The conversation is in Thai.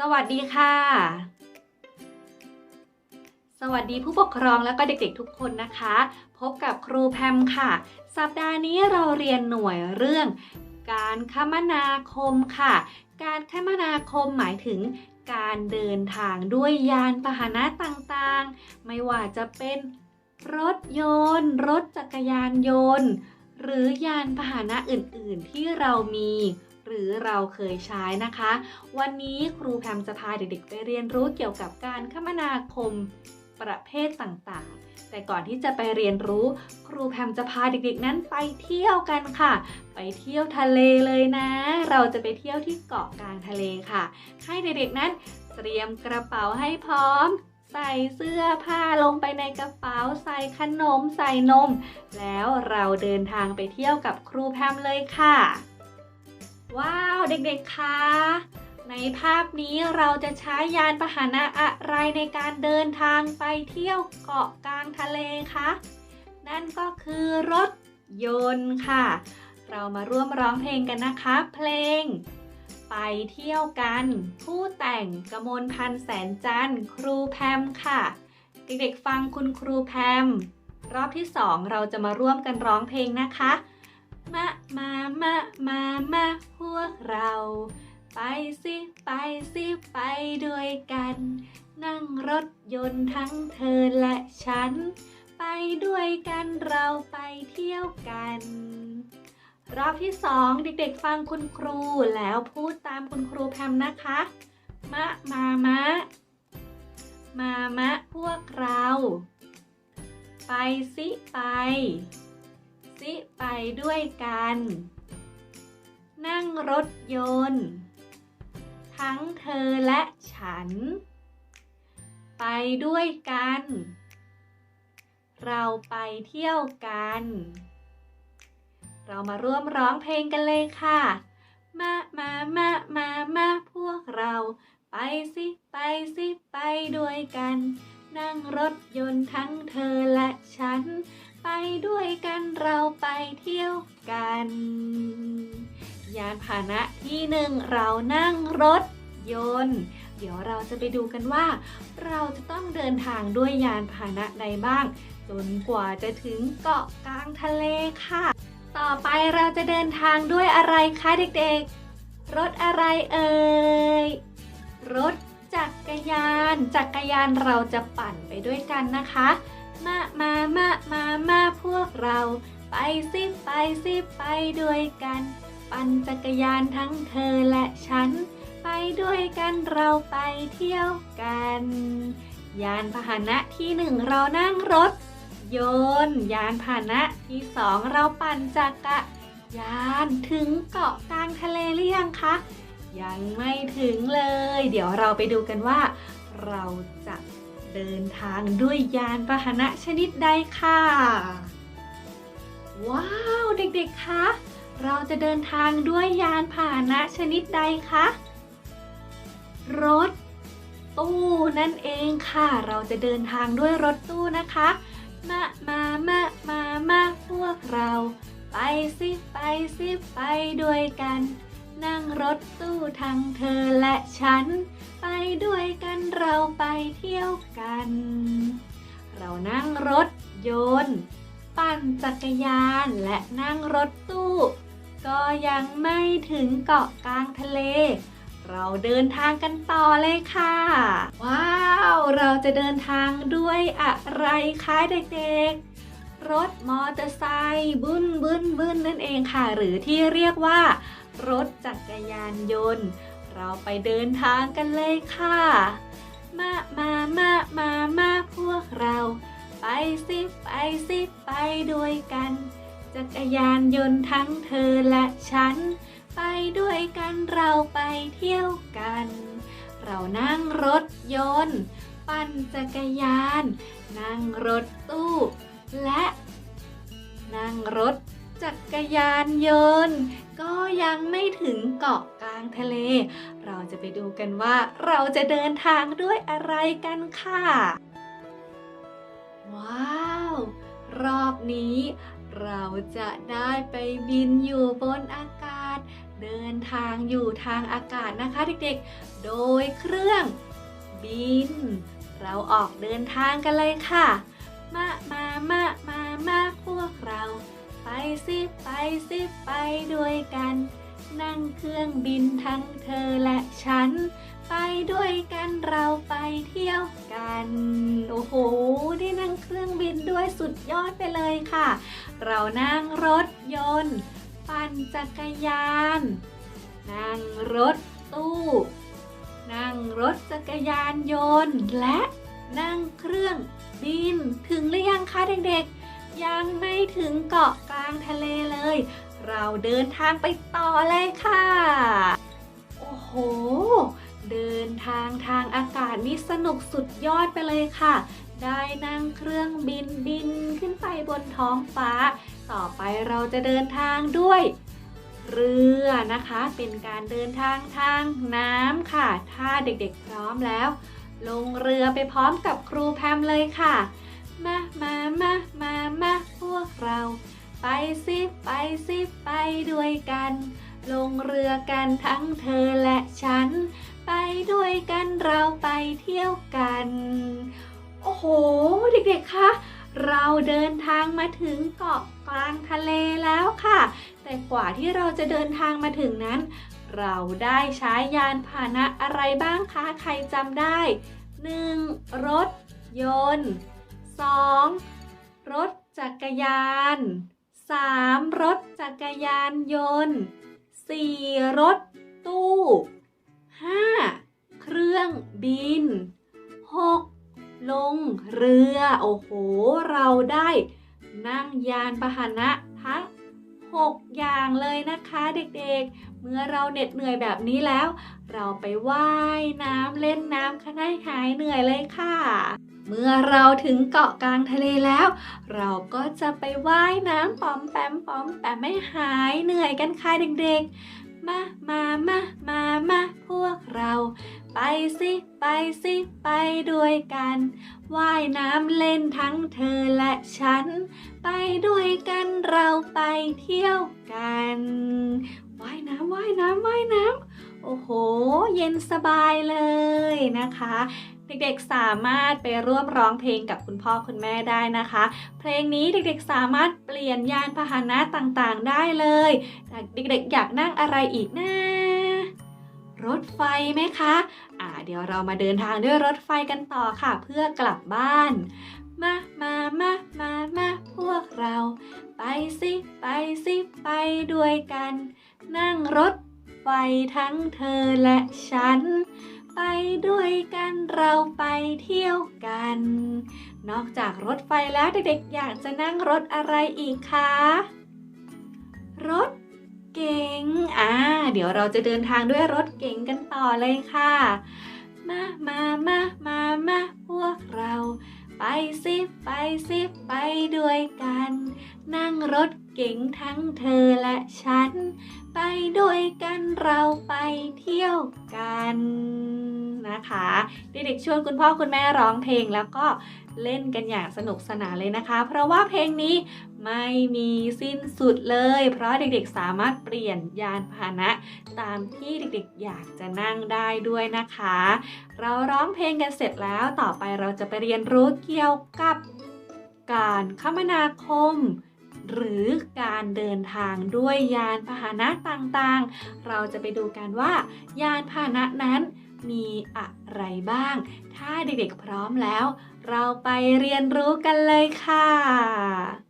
สวัสดีค่ะ สวัสดีผู้ปกครองแล้วก็เด็กๆทุกคนนะคะ พบกับครูแพมค่ะ สัปดาห์นี้เราเรียนหน่วยเรื่อง การคมนาคมค่ะ การคมนาคมหมายถึงการเดินทางด้วยยานพาหนะต่างๆ ไม่ว่าจะเป็นรถยนต์ รถจักรยานยนต์ หรือยานพาหนะอื่นๆที่เรามี รือเราเคยใช้นะคะ วันนี้ครูแพมจะพาเด็กๆไปเรียนรู้เกี่ยวกับการคมนาคมประเภทต่างๆ แต่ก่อนที่จะไปเรียนรู้ ครูแพมจะพาเด็กๆ นั้นไปเที่ยวกันค่ะ ไปเที่ยวทะเลเลยนะ เราจะไปเที่ยวที่เกาะกลางทะเลค่ะ ให้เด็กๆนั้นเตรียมกระเป๋าให้พร้อมใส่เสื้อผ้าลงไปในกระเป๋าใส่ขนมใส่นม แล้วเราเดินทางไปเที่ยวกับครูแพมเลยค่ะ ว้าวเด็กๆคะในภาพนี้เราจะใช้ยานพาหนะอะไรในการเดินทางไปเที่ยวเกาะกลางทะเลคะนั่นก็คือรถยนต์ค่ะ เรามาร่วมร้องเพลงกันนะคะ เพลง ไปเที่ยวกัน ผู้แต่งกมลพันแสนจันครูแพมค่ะ เด็กๆฟังคุณครูแพม รอบที่สองเราจะมาร่วมกันร้องเพลงนะคะ มา มา มา มา มา พวกเรา ไปสิ ไปสิ ไปด้วยกัน นั่งรถยนต์ทั้งเธอและฉัน ไปด้วยกันเราไปเที่ยวกัน รอบที่สองเด็กๆฟังคุณครูแล้วพูดตามคุณครูแพมนะคะ มะ มามะ มามะ พวกเรา ไปสิ ไปิไปด้วยกัน นั่งรถยนต์ ทั้งเธอและฉัน ไปด้วยกัน เราไปเที่ยวกัน เรามาร่วมร้องเพลงกันเลยค่ะ มา มา มา มา มาพวกเรา ไปสิ ไปสิ ไปด้วยกัน นั่งรถยนต์ทั้งเธอและฉัน ไปด้วยกันเราไปเที่ยวกัน ยานพาหนะที่หนึ่งเรานั่งรถยนต์ เดี๋ยวเราจะไปดูกันว่า เราจะต้องเดินทางด้วยยานพาหนะใดบ้าง จนกว่าจะถึงเกาะกลางทะเลค่ะ ต่อไปเราจะเดินทางด้วยอะไรคะเด็กๆ รถอะไรเอ่ย รถจักรยาน จักรยานเราจะปั่นไปด้วยกันนะคะ มามามามามาพวกเรา ไปสิไปสิไปด้วยกัน ปั่นจักรยานทั้งเธอและฉัน ไปด้วยกันเราไปเที่ยวกัน ยานพาหนะที่หนึ่งเรานั่งรถ ยนต์ ยานพาหนะที่สองเราปั่นจักรยานถึงเกาะกลางทะเลหรือยังคะยังไม่ถึงเลย เดี๋ยวเราไปดูกันว่า เราจะ เดินทางด้วยยานพาหนะชนิดใดค่ะ ว้าวเด็กๆ คะ เราจะเดินทางด้วยยานพาหนะชนิดใดคะ รถตู้นั่นเองค่ะ เราจะเดินทางด้วยรถตู้นะคะ มา มา มา มา มาพวกเรา ไปสิ ไปสิ ไปด้วยกัน นั่งรถตู้ทั้งเธอและฉัน ไปด้วยกันเราไปเที่ยวกัน เรานั่งรถยนต์ปั่นจักรยานและนั่งรถตู้ ก็ยังไม่ถึงเกาะกลางทะเล เราเดินทางกันต่อเลยค่ะ ว้าว เราจะเดินทางด้วยอะไรคะเด็กๆ รถมอเตอร์ไซค์บึ้นบึ้นบึ้นนั่นเองค่ะ หรือที่เรียกว่า รถจักรยานยนต์ เราไปเดินทางกันเลยค่ะ มามามามามาพวกเรา ไปสิไปสิไปด้วยกัน จักรยานยนต์ทั้งเธอและฉัน ไปด้วยกันเราไปเที่ยวกัน เรานั่งรถยนต์ปั่นจักรยาน นั่งรถตู้ และ นั่งรถ จักรยานยนต์ ก็ยังไม่ถึงเกาะกลางทะเล เราจะไปดูกันว่าเราจะเดินทางด้วยอะไรกันค่ะ ว้าว รอบนี้ เราจะได้ไปบินอยู่บนอากาศ เดินทางอยู่ทางอากาศนะคะเด็กๆ โดยเครื่อง บิน เราออกเดินทางกันเลยค่ะ มา มา มา มา มาพวกเรา ไปสิไปสิไปด้วยกัน นั่งเครื่องบินทั้งเธอและฉัน ไปด้วยกันเราไปเที่ยวกัน โอ้โห ได้นั่งเครื่องบินด้วยสุดยอดไปเลยค่ะ เรานั่งรถยนต์ ปั่นจักรยาน นั่งรถตู้ นั่งรถจักรยานยนต์และนั่งเครื่องบิน ถึงหรือยังคะเด็กๆ ยังไม่ถึงเกาะกลางทะเลเลย เราเดินทางไปต่อเลยค่ะ โอ้โห เดินทางทางอากาศนี่สนุกสุดยอดไปเลยค่ะ ได้นั่งเครื่องบินบินขึ้นไปบนท้องฟ้า ต่อไปเราจะเดินทางด้วยเรือนะคะ เป็นการเดินทางทางน้ำค่ะ ถ้าเด็กๆพร้อมแล้ว ลงเรือไปพร้อมกับครูแพมเลยค่ะ มามามามามาพวกเรา ไปสิไปสิไปด้วยกัน ลงเรือกันทั้งเธอและฉัน ไปด้วยกันเราไปเที่ยวกัน โอ้โห เด็กๆคะเราเดินทางมาถึงเกาะกลางทะเลแล้วค่ะ แต่กว่าที่เราจะเดินทางมาถึงนั้น เราได้ใช้ยานพาหนะอะไรบ้างคะ ใครจำได้ 1. รถยนต์ 2. รถจักรยาน 3. รถจักรยานยนต์ 4. รถตู้ 5. เครื่องบิน 6. ลงเรือ โอ้โห เราได้นั่งยานพาหนะทั้ง6 อย่างเลยนะคะเด็กๆ เมื่อเราเหน็ดเหนื่อยแบบนี้แล้ว เราไปว่ายน้ำเล่นน้ำคะให้หายเหนื่อยเลยค่ะ เมื่อเราถึงเกาะกลางทะเลแล้ว เราก็จะไปว่ายน้ำปอมแปมปอมแปมไม่หายเหนื่อยกันค่ะเด็กๆ มา มา มา มา มาพวกเรา ไปสิ ไปสิ ไปด้วยกัน ว่ายน้ำเล่นทั้งเธอและฉัน ไปด้วยกันเราไปเที่ยวกัน ว่ายน้ำว่ายน้ำว่ายน้ำโอ้โห เย็นสบายเลยนะคะ เด็กๆสามารถไปร่วมร้องเพลงกับคุณพ่อคุณแม่ได้นะคะ เพลงนี้เด็กๆสามารถเปลี่ยนยานพาหนะต่างๆได้เลยแต่เด็กๆอยากนั่งอะไรอีกนะรถไฟไหมคะ อ่า เดี๋ยวเรามาเดินทางด้วยรถไฟกันต่อค่ะ เพื่อกลับบ้าน มา มา มา มา มา พวกเรา ไปสิ ไปสิ ไปด้วยกัน นั่งรถไฟทั้งเธอและฉัน ไปด้วยกันเราไปเที่ยวกัน นอกจากรถไฟแล้วเด็กๆอยากจะนั่งรถอะไรอีกคะรถเก๋งอ่าเดี๋ยวเราจะเดินทางด้วยรถเก๋งกันต่อเลยค่ะ มามามามามาพวกเรา ไปสิไปสิไปด้วยกัน นั่งรถเก๋งทั้งเธอและฉัน ไปด้วยกันเราไปเที่ยวกันนะคะเด็กๆชวนคุณพ่อคุณแม่ร้องเพลงแล้วก็เล่นกันอย่างสนุกสนานเลยนะคะ เพราะว่าเพลงนี้ไม่มีสิ้นสุดเลย เพราะเด็กๆสามารถเปลี่ยนยานพาหนะ ตามที่เด็กๆอยากจะนั่งได้ด้วยนะคะ เราร้องเพลงกันเสร็จแล้วต่อไปเราจะไปเรียนรู้เกี่ยวกับการคมนาคม หรือการเดินทางด้วยยานพาหนะต่างๆ เราจะไปดูกันว่า ยานพาหนะนั้นมีอะไรบ้าง ถ้าเด็กๆพร้อมแล้ว เราไปเรียนรู้กันเลยค่ะ